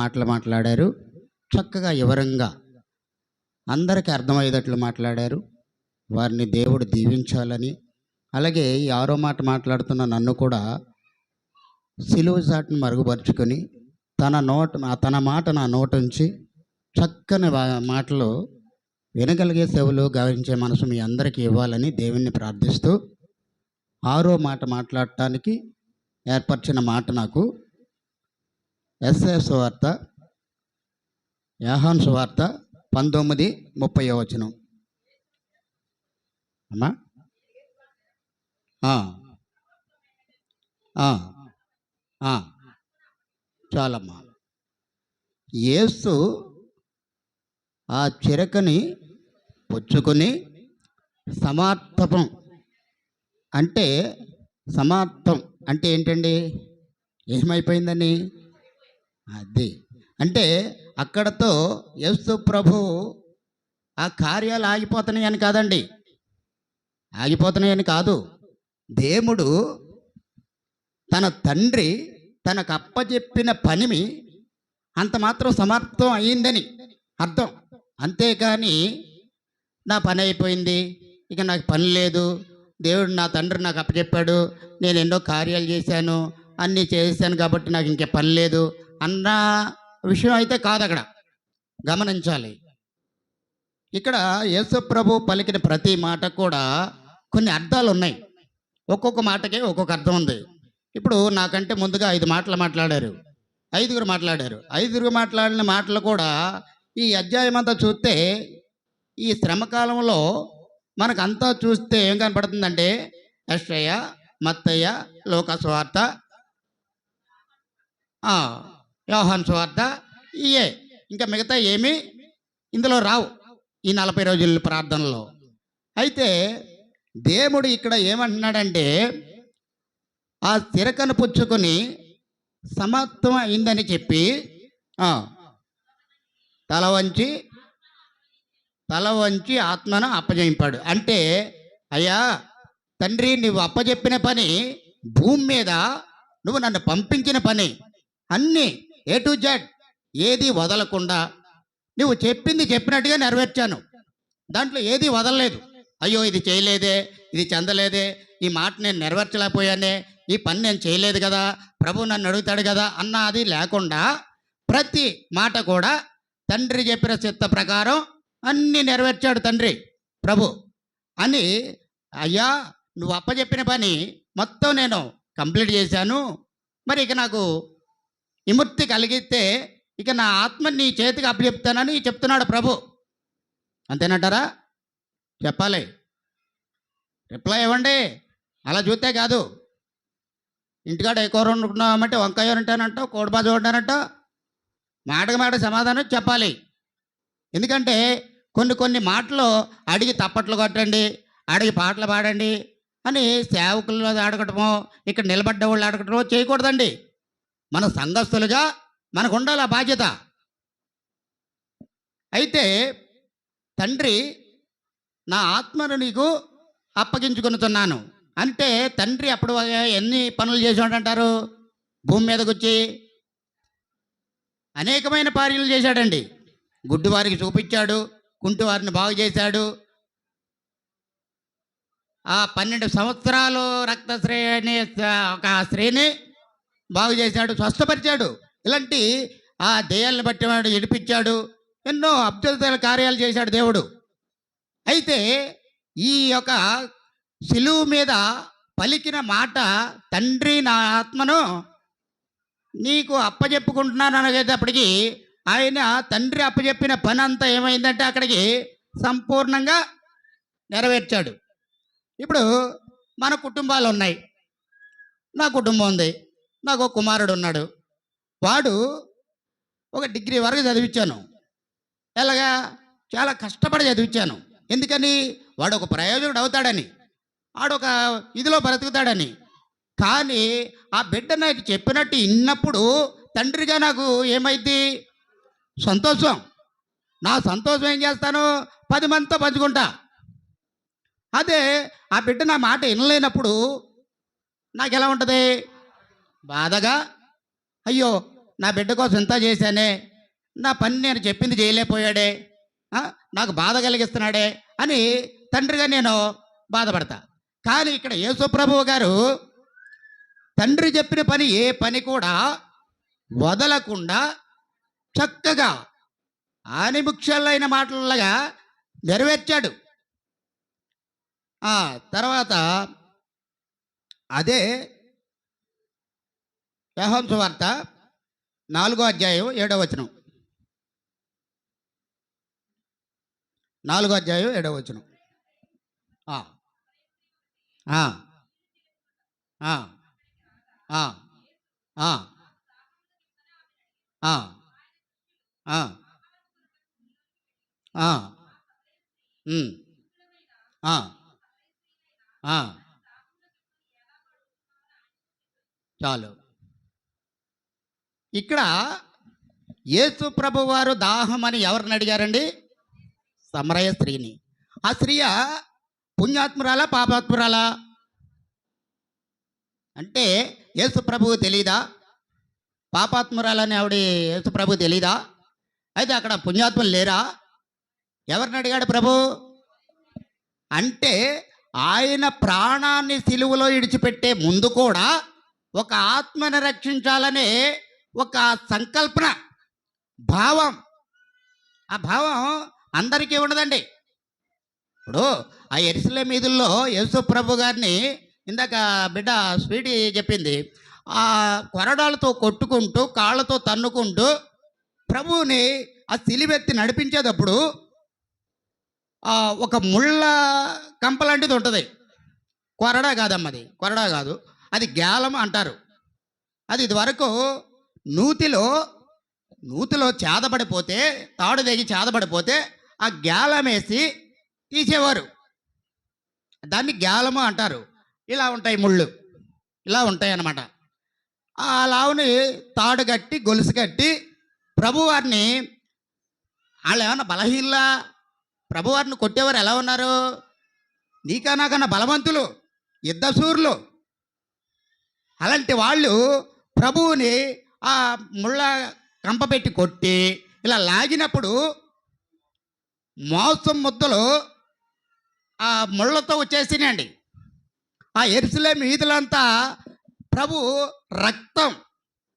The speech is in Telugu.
మాటలు మాట్లాడారు. చక్కగా వివరంగా అందరికీ అర్థమయ్యేటట్లు మాట్లాడారు. వారిని దేవుడు దీవించాలని. అలాగే ఈ ఆరో మాట మాట్లాడుతున్న నన్ను కూడా సిలువ చాటును మరుగుపరుచుకొని తన నోట తన మాట నా నోట ఉంచి చక్కని మాటలు వినగలిగే సేవలు గమనించే మనసు మీ అందరికీ ఇవ్వాలని దేవుణ్ణి ప్రార్థిస్తూ ఆరో మాట మాట్లాడటానికి ఏర్పరిచిన మాట నాకు ఎస్ఎస్ వార్త యాహాన్ సువార్త పంతొమ్మిది ముప్పై వచనం. అమ్మా. చాలమ్మా. ఏసు ఆ చిరకని పుచ్చుకొని సమార్థపం అంటే సమాప్తం అంటే ఏంటండి? ఏమైపోయిందని? అది. అంటే అక్కడతో యేసు ప్రభు ఆ కార్యాలు ఆగిపోతున్నాయని కాదండి. ఆగిపోతున్నాయని కాదు. దేవుడు తన తండ్రి తనకు అప్పచెప్పిన పనిమి అంత మాత్రం సమర్థం అయ్యిందని అర్థం. అంతేకాని నా పని అయిపోయింది. ఇక నాకు పని లేదు. దేవుడు నా తండ్రి నాకు అప్పచెప్పాడు నేను ఎన్నో కార్యాలు చేశాను. అన్నీ చేశాను కాబట్టి నాకు ఇంకే పని లేదు. అన్న విషయం అయితే కాదు అక్కడ గమనించాలి. ఇక్కడ యేసుప్రభు పలికిన ప్రతి మాట కూడా కొన్ని అర్థాలు ఉన్నాయి. ఒక్కొక్క మాటకే ఒక్కొక్క అర్థం ఉంది. ఇప్పుడు నాకంటే ముందుగా ఐదు మాటలు మాట్లాడారు. ఐదుగురు మాట్లాడారు. ఐదుగురు మాట్లాడిన మాటలు కూడా ఈ అధ్యాయం అంతా చూస్తే ఈ శ్రమకాలంలో మనకు అంతా చూస్తే ఏం కనపడుతుందంటే యశ్వయ్య మత్తయ్య లోకస్వార్థ యోహాన్ సువార్త ఇయే. ఇంకా మిగతా ఏమీ ఇందులో రావు ఈ నలభై రోజుల ప్రార్థనలో. అయితే దేవుడు ఇక్కడ ఏమంటున్నాడంటే ఆ తిరకను పుచ్చుకొని సమత్వం అయిందని చెప్పి తల వంచి తల వంచి ఆత్మను అప్పజయింపాడు. అంటే అయ్యా తండ్రి నువ్వు అప్పజెప్పిన పని భూమి మీద నువ్వు నన్ను పంపించిన పని అన్నీ ఏ టు జెడ్ ఏది వదలకుండా నువ్వు చెప్పింది చెప్పినట్టుగా నెరవేర్చాను. దాంట్లో ఏది వదలలేదు. అయ్యో ఇది చేయలేదే ఇది చెందలేదే ఈ మాట నేను నెరవేర్చలేకపోయానే ఈ పని నేను చేయలేదు కదా ప్రభు నన్ను అడుగుతాడు కదా అన్న అది లేకుండా ప్రతి మాట కూడా తండ్రి చెప్పిన చిత్త ప్రకారం అన్నీ నెరవేర్చాడు తండ్రి ప్రభు. అని అయ్యా నువ్వు అప్పచెప్పిన పని మొత్తం నేను కంప్లీట్ చేశాను. మరి ఇక నాకు విముక్తి కలిగితే ఇక నా ఆత్మ నీ చేతికి అప్పచెప్తానని చెప్తున్నాడు ప్రభు. అంతేనంటారా? చెప్పాలి. రిప్లై ఇవ్వండి. అలా చూస్తే కాదు. ఇంటికాడ ఏ కూర వండుకున్నామంటే వంకాయ ఉంటానంటావు కోడిబాజు ఉంటానంటావు మాటకు మాట సమాధానం చెప్పాలి. ఎందుకంటే కొన్ని కొన్ని మాటలు అడిగి తప్పట్లు కొట్టండి అడిగి పాటలు పాడండి అని సేవకులు అడగటమో ఇక్కడ నిలబడ్డ వాళ్ళు అడగటమో చేయకూడదండి. మన సంఘస్థులుగా మనకు ఉండాలి ఆ బాధ్యత. అయితే తండ్రి నా ఆత్మను నీకు అప్పగించుకొనుతున్నాను అంటే తండ్రి అప్పుడు ఎన్ని పనులు చేసాడంటారు భూమి మీదకి వచ్చి అనేకమైన కార్యాలు చేశాడండి. గుడ్డివారికి చూపించాడు కుంటివారిని బాగు చేశాడు. ఆ పన్నెండు సంవత్సరాలు రక్తశ్రేణి అనే ఒక స్త్రీని బాగు చేశాడు స్వస్థపరిచాడు. ఇలాంటి ఆ దెయ్యాలను బట్టి వాడు ఎడిపించాడు ఎన్నో అభ్యుతల కార్యాలు చేశాడు దేవుడు. అయితే ఈ యొక్క సిలువు మీద పలికిన మాట తండ్రి నా ఆత్మను నీకు అప్పజెప్పుకుంటున్నాను అనేటప్పటికి ఆయన తండ్రి అప్పజెప్పిన పని అంతా ఏమైందంటే అక్కడికి సంపూర్ణంగా నెరవేర్చాడు. ఇప్పుడు మన కుటుంబాలు ఉన్నాయి. నా కుటుంబం ఉంది. నాకు ఒక కుమారుడు ఉన్నాడు. వాడు ఒక డిగ్రీ వరకు చదివించాను ఎలాగా? చాలా కష్టపడి చదివించాను ఎందుకని? వాడు ఒక ప్రయోజకుడు అవుతాడని. వాడొక ఇదిలో బ్రతుకుతాడని. కానీ ఆ బిడ్డ నాకు చెప్పినట్టు విన్నప్పుడు తండ్రిగా నాకు ఏమైంది సంతోషం. నా సంతోషం ఏం చేస్తాను? పది మందితో పంచుకుంటా. అదే ఆ బిడ్డ నా మాట వినలేనప్పుడు నాకు ఎలా ఉంటుంది? బాధగా అయ్యో నా బిడ్డ కోసం ఇంత చేశానే నా పని నేను చెప్పింది చేయలేకపోయాడే నాకు బాధ కలిగిస్తున్నాడే అని తండ్రిగా నేను బాధపడతా. కానీ ఇక్కడ యేసుప్రభు గారు తండ్రి చెప్పిన పని ఏ పని కూడా వదలకుండా చక్కగా ఆనిముఖ్యాలైన మాటలగా నెరవేర్చాడు. తర్వాత అదే యహోన్ వార్త నాలుగో అధ్యాయం ఏడవ వచనం. నాలుగో అధ్యాయం ఏడవ వచనం. చాలు. ఇక్కడ యేసు ప్రభు వారు దాహం అని ఎవరిని అడిగారండి? సమరయ స్త్రీని. ఆ స్త్రీయ పుణ్యాత్మురాలా పాపాత్మురాలా? అంటే యేసు ప్రభువు తెలీదా? పాపాత్మురాలని ఆవిడ యేసు ప్రభు తెలీదా? అయితే అక్కడ పుణ్యాత్ములు లేరా? ఎవరిని అడిగాడు ప్రభు? అంటే ఆయన ప్రాణాన్ని సిలువలో ఇడిచిపెట్టే ముందు కూడా ఒక ఆత్మని రక్షించాలనే ఒక సంకల్పన భావం. ఆ భావం అందరికీ ఉండదండి. ఇప్పుడు ఆ ఎరిసలే మీదుల్లో యేసు ప్రభు గారిని ఇందాక బిడ్డ స్వీట్ చెప్పింది. ఆ కొరడాలతో కొట్టుకుంటూ కాళ్ళతో తన్నుకుంటూ ప్రభువుని ఆ సిలివెత్తి నడిపించేటప్పుడు ఒక ముళ్ళ కంప లాంటిది ఉంటుంది. కొరడా కాదమ్మది. కొరడా కాదు. అది గ్యాలం అంటారు. అది ఇదివరకు నూతిలో నూతిలో చేదపడిపోతే తాడు తెగి చేదపడిపోతే ఆ గ్యాలం వేసి తీసేవారు. దాన్ని గ్యాలము అంటారు. ఇలా ఉంటాయి ముళ్ళు. ఇలా ఉంటాయి అన్నమాట ఆ లావుని తాడు కట్టి గొలుసు కట్టి ప్రభువారిని వాళ్ళు ఏమన్నా బలహీనలా? ప్రభువారిని కొట్టేవారు ఎలా ఉన్నారు? నీకా నాకన్నా బలవంతులు యుద్ధసూరులు అలాంటి వాళ్ళు ప్రభువుని ఆ ముళ్ళ కంప పెట్టి కొట్టి ఇలా లాగినప్పుడు మాంసం ముద్దలు ఆ ముళ్ళతో వచ్చేసినాయండి. ఆ ఎరుసలే మీదులంతా ప్రభు రక్తం